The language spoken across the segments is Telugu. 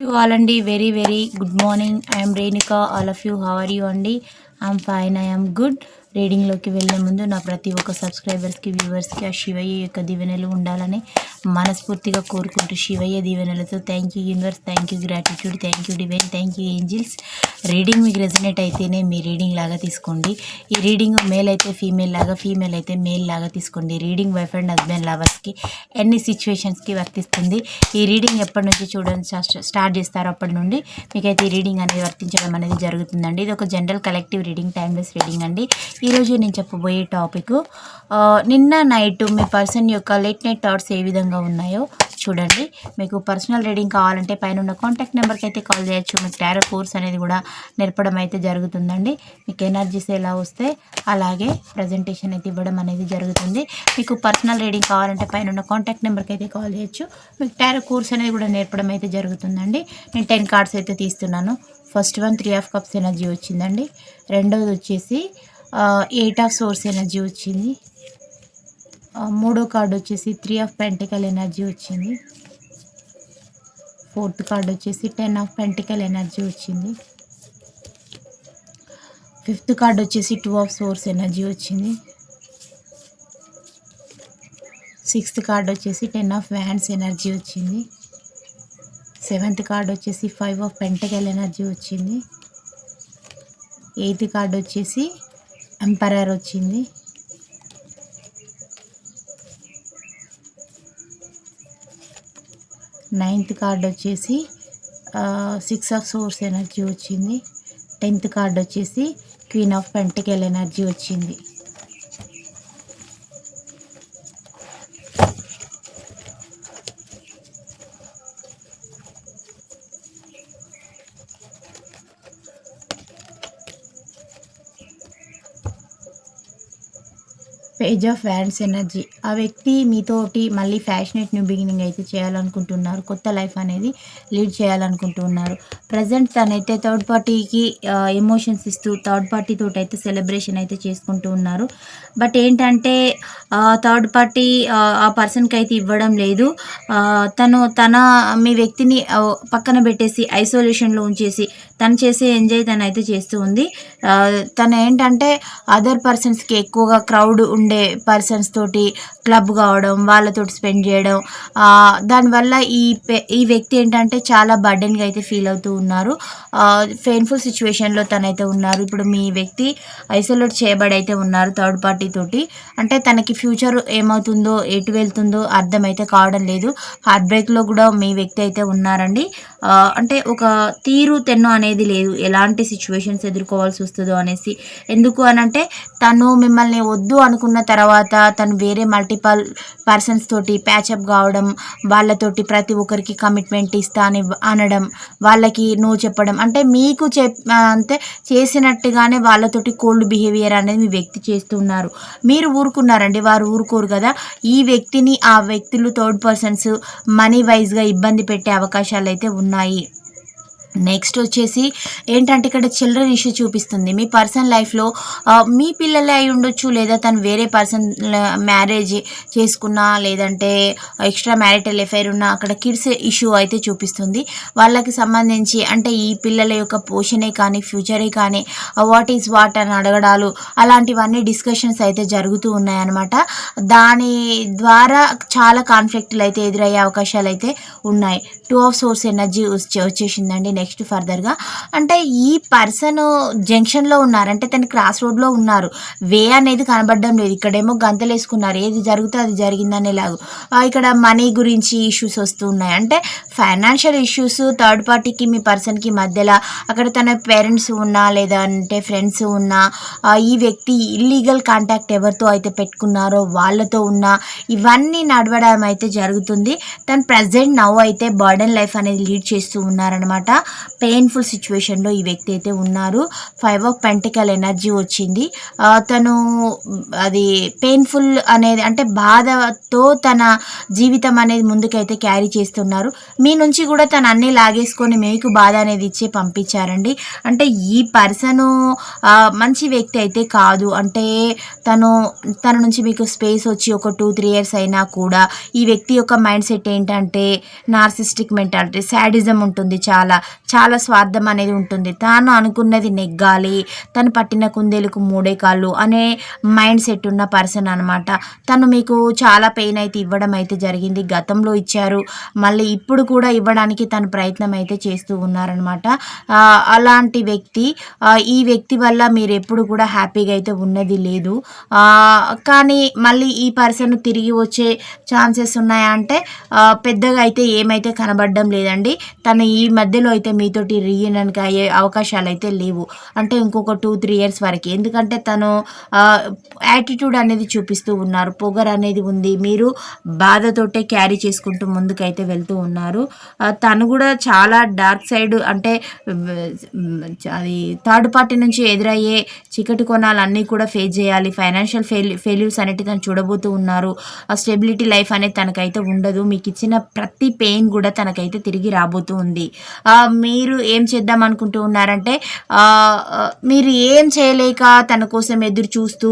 యూ ఆల్ అండి very very good morning I'm Renuka all of you how are you అండి ఐఎమ్ ఫైన్ ఐఎమ్ గుడ్ రీడింగ్లోకి వెళ్ళే ముందు నా ప్రతి ఒక్క సబ్స్క్రైబర్స్కి వ్యూవర్స్కి ఆ శివయ్య యొక్క దీవెనలు ఉండాలని మనస్ఫూర్తిగా కోరుకుంటూ శివయ్య దీవెనలతో thank you universe thank you gratitude thank you divine thank you angels reading మీకు రెజనేట్ అయితేనే మీ రీడింగ్ లాగా తీసుకోండి. ఈ రీడింగ్ మేల్ అయితే ఫీమేల్ లాగా ఫీమేల్ అయితే మేల్ లాగా తీసుకోండి. రీడింగ్ వైఫ్ అండ్ హస్బెండ్ లవర్స్కి ఎన్ని సిచ్యువేషన్స్కి వర్తిస్తుంది. ఈ రీడింగ్ ఎప్పటి నుంచి చూడడం స్టార్ట్ చేస్తారో అప్పటి నుండి మీకైతే ఈ రీడింగ్ అనేది వర్తించడం అనేది జరుగుతుందండి. ఇది ఒక general collective reading timeless reading అండి. ఈరోజు నేను చెప్పబోయే టాపిక్ నిన్న నైట్ మీ పర్సన్ యొక్క లేట్ నైట్ థాట్స్ ఏ విధంగా ఉన్నాయో చూడండి. మీకు పర్సనల్ రీడింగ్ కావాలంటే పైన ఉన్న కాంటాక్ట్ నెంబర్కి అయితే కాల్ చేయొచ్చు. మీకు టారో కోర్స్ అనేది కూడా నేర్పడం అయితే జరుగుతుందండి. మీకు ఎనర్జీస్ ఎలా వస్తే అలాగే ప్రజెంటేషన్ అయితే ఇవ్వడం అనేది జరుగుతుంది. మీకు పర్సనల్ రీడింగ్ కావాలంటే పైన ఉన్న కాంటాక్ట్ నెంబర్కి అయితే కాల్ చేయొచ్చు. మీకు టారో కోర్స్ అనేది కూడా నేర్పడం అయితే జరుగుతుందండి. నేను టెన్ కార్డ్స్ అయితే తీస్తున్నాను. First one three of cups energy వచ్చిందండి. రెండవది వచ్చేసి ఎయిట్ ఆఫ్ సోర్స్ ఎనర్జీ వచ్చింది. మూడో కార్డు వచ్చేసి త్రీ ఆఫ్ పెంటికల్ ఎనర్జీ వచ్చింది. ఫోర్త్ కార్డు వచ్చేసి టెన్ ఆఫ్ పెంటికల్ ఎనర్జీ వచ్చింది. ఫిఫ్త్ కార్డు వచ్చేసి టూ ఆఫ్ సోర్స్ ఎనర్జీ వచ్చింది. సిక్స్త్ కార్డు వచ్చేసి టెన్ ఆఫ్ వ్యాండ్స్ ఎనర్జీ వచ్చింది. సెవెంత్ కార్డు వచ్చేసి ఫైవ్ ఆఫ్ పెంటకల్ ఎనర్జీ వచ్చింది. ఎయిత్ కార్డు వచ్చేసి ఎంపరర్ వచ్చింది. నైన్త్ కార్డ్ వచ్చేసి సిక్స్ ఆఫ్ సోర్స్ ఎనర్జీ వచ్చింది. టెన్త్ కార్డ్ వచ్చేసి క్వీన్ ఆఫ్ పెంటకెల్ ఎనర్జీ వచ్చింది. Page of wands energy. ఆ వ్యక్తి మీతోటి మళ్ళీ ఫ్యాషనేట్ న్యూ బిగినింగ్ అయితే చేయాలనుకుంటున్నారు. కొత్త లైఫ్ అనేది లీడ్ చేయాలనుకుంటున్నారు. ప్రజెంట్ తనైతే థర్డ్ పార్టీకి ఎమోషన్స్ ఇస్తూ థర్డ్ పార్టీ తోటి అయితే సెలబ్రేషన్ అయితే చేసుకుంటూ ఉన్నారు. బట్ ఏంటంటే థర్డ్ పార్టీ ఆ పర్సన్కి అయితే ఇవ్వడం లేదు. తను తన మీ వ్యక్తిని పక్కన పెట్టేసి ఐసోలేషన్లో ఉంచేసి తను చేసే ఎంజాయ్ తను అయితే చేస్తూ ఉంది. తను ఏంటంటే అదర్ పర్సన్స్కి ఎక్కువగా క్రౌడ్ ఉండే పర్సన్స్ తోటి క్లబ్ కావడం వాళ్ళతో స్పెండ్ చేయడం దానివల్ల ఈ ఈ వ్యక్తి ఏంటంటే చాలా బర్డెన్గా అయితే ఫీల్ అవుతూ ఉన్నారు. పెయిన్ఫుల్ సిచ్యువేషన్లో తనైతే ఉన్నారు. ఇప్పుడు మీ వ్యక్తి ఐసోలేట్ చేయబడి అయితే ఉన్నారు థర్డ్ పార్టీ తోటి. అంటే తనకి ఫ్యూచర్ ఏమవుతుందో ఎటు వెళ్తుందో అర్థమైతే కావడం లేదు. హార్ట్ బ్రేక్లో కూడా మీ వ్యక్తి అయితే ఉన్నారండి. అంటే ఒక తీరు తెన్ను అనేది లేదు. ఎలాంటి సిచ్యువేషన్స్ ఎదుర్కోవాల్సి వస్తుందో అనేసి. ఎందుకు అనంటే తను మిమ్మల్ని వద్దు అనుకున్న తర్వాత తను వేరే మల్టీ మల్టిపల్ పర్సన్స్ తోటి ప్యాచప్ కావడం వాళ్ళతోటి ప్రతి ఒక్కరికి కమిట్మెంట్ ఇస్తా అని అనడం వాళ్ళకి నో చెప్పడం. అంటే మీకు చెప్ అంటే చేసినట్టుగానే వాళ్ళతోటి కోల్డ్ బిహేవియర్ అనేది మీ వ్యక్తి చేస్తున్నారు. మీరు ఊరుకున్నారండి వారు ఊరుకోరు కదా. ఈ వ్యక్తిని ఆ వ్యక్తులు థర్డ్ పర్సన్స్ మనీ వైజ్గా ఇబ్బంది పెట్టే అవకాశాలు అయితే ఉన్నాయి. నెక్స్ట్ వచ్చేసి ఏంటంటే ఇక్కడ చిల్డ్రన్ ఇష్యూ చూపిస్తుంది. మీ పర్సన్ లైఫ్లో మీ పిల్లలే అయి ఉండొచ్చు లేదా తను వేరే పర్సన్ మ్యారేజ్ చేసుకున్నా లేదంటే ఎక్స్ట్రా మ్యారిటల్ ఎఫైర్ ఉన్నా అక్కడ కిడ్స్ ఇష్యూ అయితే చూపిస్తుంది. వాళ్ళకి సంబంధించి అంటే ఈ పిల్లల యొక్క పోషణే కానీ ఫ్యూచరే కానీ వాట్ ఈజ్ వాట్ అని అడగడాలు అలాంటివన్నీ డిస్కషన్స్ అయితే జరుగుతూ ఉన్నాయన్నమాట. దాని ద్వారా చాలా కాన్ఫ్లిక్ట్లు అయితే ఎదురయ్యే అవకాశాలు అయితే ఉన్నాయి. టూ ఆఫ్ సోర్స్ ఎనర్జీ వచ్చేసిందండి. నెక్స్ట్ నెక్స్ట్ ఫర్దర్గా. అంటే ఈ పర్సన్ జంక్షన్లో ఉన్నారు. అంటే తను క్రాస్ రోడ్లో ఉన్నారు. వే అనేది కనబడడం లేదు. ఇక్కడేమో గంతలు వేసుకున్నారు ఏది జరుగుతే అది జరిగిందనేలాగా. ఇక్కడ మనీ గురించి ఇష్యూస్ వస్తూ ఉన్నాయి అంటే ఫైనాన్షియల్ ఇష్యూస్ థర్డ్ పార్టీకి మీ పర్సన్కి మధ్యలో అక్కడ తన పేరెంట్స్ ఉన్నా లేదా అంటే ఫ్రెండ్స్ ఉన్నా ఈ వ్యక్తి ఇల్లీగల్ కాంటాక్ట్ ఎవరితో అయితే పెట్టుకున్నారో వాళ్ళతో ఉన్నా ఇవన్నీ నడవడం అయితే జరుగుతుంది. తను ప్రజెంట్ నవ్వు అయితే బర్డన్ లైఫ్ అనేది లీడ్ చేస్తూ ఉన్నారనమాట పెయిన్ఫుల్ సిచ్యువేషన్లో ఈ వ్యక్తి అయితే ఉన్నారు. ఫైవ్ ఆఫ్ పెంటికల్ ఎనర్జీ వచ్చింది. తను అది పెయిన్ఫుల్ అనేది అంటే బాధతో తన జీవితం అనేది ముందుకైతే క్యారీ చేస్తున్నారు. మీ నుంచి కూడా తను అన్నీ లాగేసుకొని మీకు బాధ అనేది ఇచ్చి పంపించారండి. అంటే ఈ పర్సను మంచి వ్యక్తి అయితే కాదు. అంటే తను తన నుంచి మీకు స్పేస్ వచ్చి ఒక టూ త్రీ ఇయర్స్ అయినా కూడా ఈ వ్యక్తి యొక్క మైండ్ సెట్ ఏంటంటే నార్సిస్టిక్ మెంటాలిటీ శాడిజం ఉంటుంది చాలా. చాలా స్వార్థం అనేది ఉంటుంది. తాను అనుకున్నది నెగ్గాలి తను పట్టిన కుందేలకు మూడే కాళ్ళు అనే మైండ్ సెట్ ఉన్న పర్సన్ అనమాట తను మీకు చాలా పెయిన్ అయితే ఇవ్వడం అయితే జరిగింది. గతంలో ఇచ్చారు. మళ్ళీ ఇప్పుడు కూడా ఇవ్వడానికి తను ప్రయత్నం అయితే చేస్తూ ఉన్నారనమాట అలాంటి వ్యక్తి ఈ వ్యక్తి వల్ల మీరు ఎప్పుడు కూడా హ్యాపీగా అయితే ఉన్నది లేదు. కానీ మళ్ళీ ఈ పర్సన్ తిరిగి వచ్చే ఛాన్సెస్ ఉన్నాయా అంటే పెద్దగా అయితే ఏమైతే కనబడడం లేదండి. తను ఈ మధ్యలో అయితే మీతోటి రీయూనియన్కి అయ్యే అవకాశాలు అయితే లేవు. అంటే ఇంకొక టూ త్రీ ఇయర్స్ వరకు. ఎందుకంటే తను యాటిట్యూడ్ అనేది చూపిస్తూ ఉన్నారు. పొగర్ అనేది ఉంది. మీరు బాధతోటే క్యారీ చేసుకుంటూ ముందుకైతే వెళ్తూ ఉన్నారు. తను కూడా చాలా డార్క్ సైడ్ అంటే అది థర్డ్ పార్టీ నుంచి ఎదురయ్యే చీకటి కోణాలు అన్నీ కూడా ఫేస్ చేయాలి. ఫైనాన్షియల్ ఫెయిల్ ఫెయిల్యూర్స్ అనేవి తను చూడబోతూ ఉన్నారు. ఆ స్టెబిలిటీ లైఫ్ అనేది తనకైతే ఉండదు. మీకు ఇచ్చిన ప్రతి పెయిన్ కూడా తనకైతే తిరిగి రాబోతూ ఉంది. మీ మీరు ఏం చేద్దాం అనుకుంటూ ఉన్నారంటే మీరు ఏం చేయలేక తన కోసం ఎదురు చూస్తూ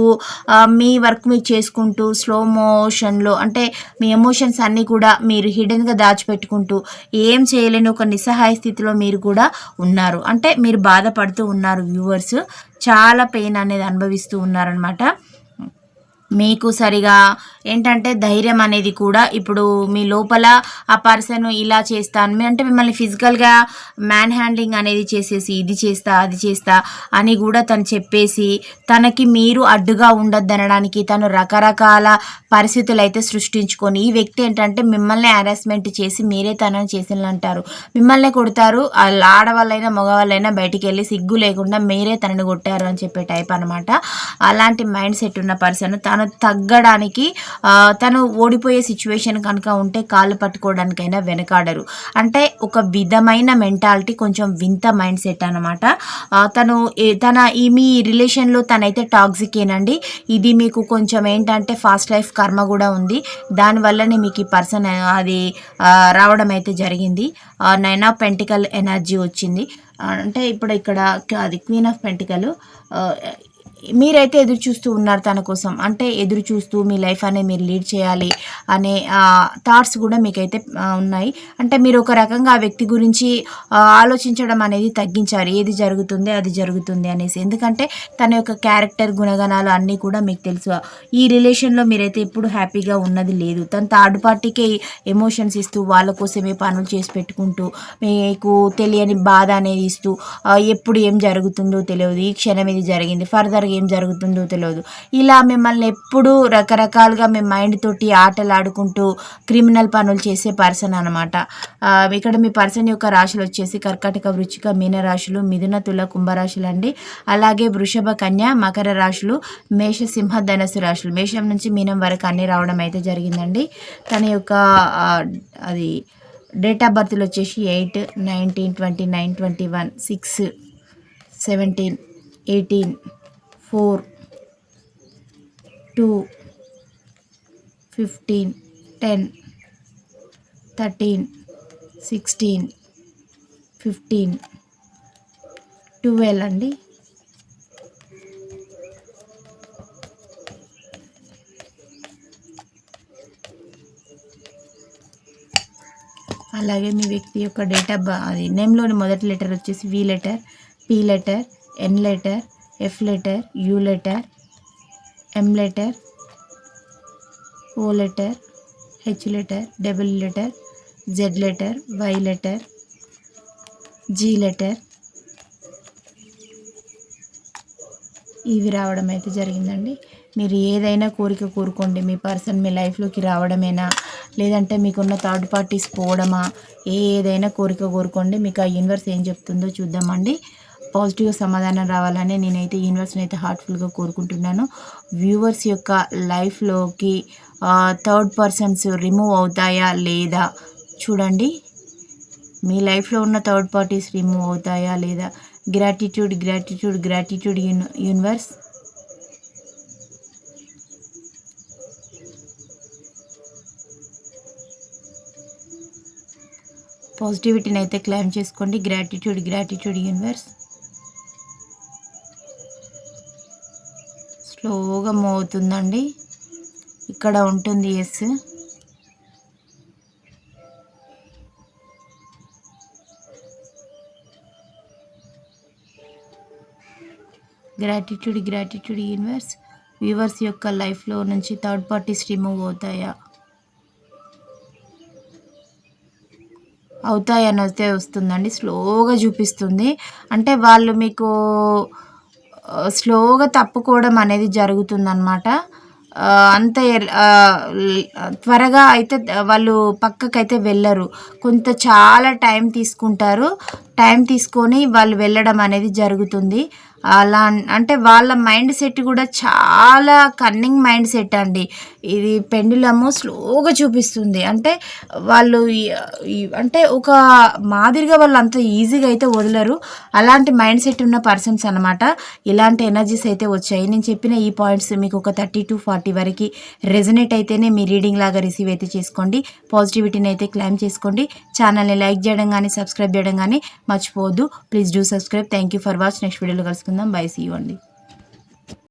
మీ వర్క్ మీరు చేసుకుంటూ స్లో మోషన్లో అంటే మీ ఎమోషన్స్ అన్నీ కూడా మీరు హిడెన్గా దాచిపెట్టుకుంటూ ఏం చేయలేని ఒక నిస్సహాయ స్థితిలో మీరు కూడా ఉన్నారు. అంటే మీరు బాధపడుతూ ఉన్నారు వ్యూవర్స్ చాలా పెయిన్ అనేది అనుభవిస్తూ ఉన్నారనమాట మీకు సరిగా ఏంటంటే ధైర్యం అనేది కూడా ఇప్పుడు మీ లోపల ఆ పర్సన్ ఇలా చేస్తాను అంటే మిమ్మల్ని ఫిజికల్గా మ్యాన్ హ్యాండ్లింగ్ అనేది చేసేసి ఇది చేస్తా అది చేస్తా అని కూడా తను చెప్పేసి తనకి మీరు అడ్డుగా ఉండద్దు అనడానికి తను రకరకాల పరిస్థితులు అయితే సృష్టించుకొని ఈ వ్యక్తి ఏంటంటే మిమ్మల్ని హరాస్మెంట్ చేసి మీరే తనని చేసిన అంటారు. మిమ్మల్ని కొడతారు ఆడవాళ్ళైనా మగవాళ్ళైనా బయటికి వెళ్ళి సిగ్గు లేకుండా మీరే తనని కొట్టారు అని చెప్పే టైప్ అనమాట అలాంటి మైండ్ సెట్ ఉన్న పర్సన్ తను తగ్గడానికి తను ఓడిపోయే సిచ్యువేషన్ కనుక ఉంటే కాళ్ళు పట్టుకోవడానికైనా వెనకాడరు. అంటే ఒక విధమైన మెంటాలిటీ కొంచెం వింత మైండ్ సెట్ అనమాట తను తన ఈ మీ రిలేషన్లో తనైతే టాక్సిక్ేనండి ఇది మీకు కొంచెం ఏంటంటే ఫాస్ట్ లైఫ్ కర్మ కూడా ఉంది. దానివల్లనే మీకు ఈ పర్సన్ అది రావడం అయితే జరిగింది. నైన్ ఆఫ్ పెంటికల్ ఎనర్జీ వచ్చింది అంటే ఇప్పుడు ఇక్కడ అది క్వీన్ ఆఫ్ పెంటికల్ మీరైతే ఎదురు చూస్తూ ఉన్నారు తన కోసం. అంటే ఎదురు చూస్తూ మీ లైఫ్ అనేది మీరు లీడ్ చేయాలి అనే థాట్స్ కూడా మీకైతే ఉన్నాయి. అంటే మీరు ఒక రకంగా ఆ వ్యక్తి గురించి ఆలోచించడం అనేది తగ్గించారు ఏది జరుగుతుంది అది జరుగుతుంది అనేసి. ఎందుకంటే తన యొక్క క్యారెక్టర్ గుణగణాలు అన్నీ కూడా మీకు తెలుసు. ఈ రిలేషన్లో మీరైతే ఎప్పుడు హ్యాపీగా ఉన్నది లేదు. తన థర్డ్ పార్టీకే ఎమోషన్స్ ఇస్తూ వాళ్ళ కోసమే పనులు చేసి పెట్టుకుంటూ మీకు తెలియని బాధ అనేది ఇస్తూ ఎప్పుడు ఏం జరుగుతుందో తెలియదు. ఈ క్షణం ఇది జరిగింది. ఫర్దర్ ఫర్దర్గా ఏం జరుగుతుందో తెలియదు ఇలా మిమ్మల్ని ఎప్పుడూ రకరకాలుగా మీ మైండ్ తోటి ఆటలు ఆడుకుంటూ క్రిమినల్ పనులు చేసే పర్సన్ అనమాట ఇక్కడ మీ పర్సన్ యొక్క రాశులు వచ్చేసి కర్కాటక వృచ్చిక మీన రాశులు మిథున తుల కుంభరాశులు అండి. అలాగే వృషభ కన్య మకర రాశులు మేష సింహ ధనస్సు రాశులు. మేషం నుంచి మీనం వరకు అన్నీ రావడం అయితే జరిగిందండి. తన యొక్క అది డేట్ ఆఫ్ బర్త్లు వచ్చేసి eight nineteen twenty nine twenty one six seventeen eighteen. Four two fifteen ten thirteen sixteen fifteen twelve అండి. అలాగే మీ వ్యక్తి యొక్క డేట్ ఆఫ్ అది నేమ్లోని మొదటి లెటర్ వచ్చేసి V letter P letter N letter F letter U letter M letter O letter H letter double letter Z letter Y letter G letter ఇవి రావడం అయితే జరిగిందండి. మీరు ఏదైనా కోరిక కోరుకోండి. మీ పర్సన్ మీ లైఫ్లోకి రావడమేనా? లేదంటే మీకున్న థర్డ్ పార్టీస్ పోవడమా? ఏదైనా కోరిక కోరుకోండి. మీకు ఆ యూనివర్స్ ఏం చెప్తుందో చూద్దామండి. పాజిటివ్ సమాధానం రావాలని నేనైతే యూనివర్స్ని అయితే హార్ట్ఫుల్గా కోరుకుంటున్నాను. వ్యూవర్స్ యొక్క లైఫ్లోకి థర్డ్ పర్సన్స్ రిమూవ్ అవుతాయా లేదా చూడండి. మీ లైఫ్లో ఉన్న థర్డ్ పార్టీస్ రిమూవ్ అవుతాయా లేదా. Gratitude gratitude gratitude you universe పాజిటివిటీని అయితే క్లైమ్ చేసుకోండి. గ్రాటిట్యూడ్ గ్రాటిట్యూడ్ యూనివర్స్ స్లోగా మూవ్ అవుతుందండి. ఇక్కడ ఉంటుంది yes. Gratitude gratitude universe viewers యొక్క లైఫ్లో నుంచి థర్డ్ పార్టీస్ రిమూవ్ అవుతాయా? అవుతాయని వస్తే వస్తుందండి. స్లోగా చూపిస్తుంది. అంటే వాళ్ళు మీకు స్లోగా తప్పుకోవడం అనేది జరుగుతుందన్నమాట. అంత త్వరగా అయితే వాళ్ళు పక్కకైతే వెళ్ళరు. కొంత చాలా టైం తీసుకుంటారు. టైం తీసుకొని వాళ్ళు వెళ్ళడం అనేది జరుగుతుంది. అలా అంటే వాళ్ళ మైండ్ సెట్ కూడా చాలా కన్నింగ్ మైండ్ సెట్ అండి. ఇది పెండులము స్లోగా చూపిస్తుంది. అంటే వాళ్ళు అంటే ఒక మాదిరిగా వాళ్ళు అంత ఈజీగా అయితే వదలరు. అలాంటి మైండ్ సెట్ ఉన్న పర్సన్స్ అనమాట ఇలాంటి ఎనర్జీస్ అయితే వచ్చాయి. నేను చెప్పిన ఈ పాయింట్స్ మీకు ఒక థర్టీ టు ఫార్టీ వరకు రెజనేట్ అయితేనే మీ రీడింగ్ లాగా రిసీవ్ అయితే చేసుకోండి. పాజిటివిటీని అయితే క్లైమ్ చేసుకోండి. ఛానల్ని లైక్ చేయడం కానీ సబ్స్క్రైబ్ చేయడం కానీ మర్చిపోవద్దు. Please do subscribe. Thank you for watch. Next వీడియోలో కలుసుకుందాం. బై సీ ఇవ్వండి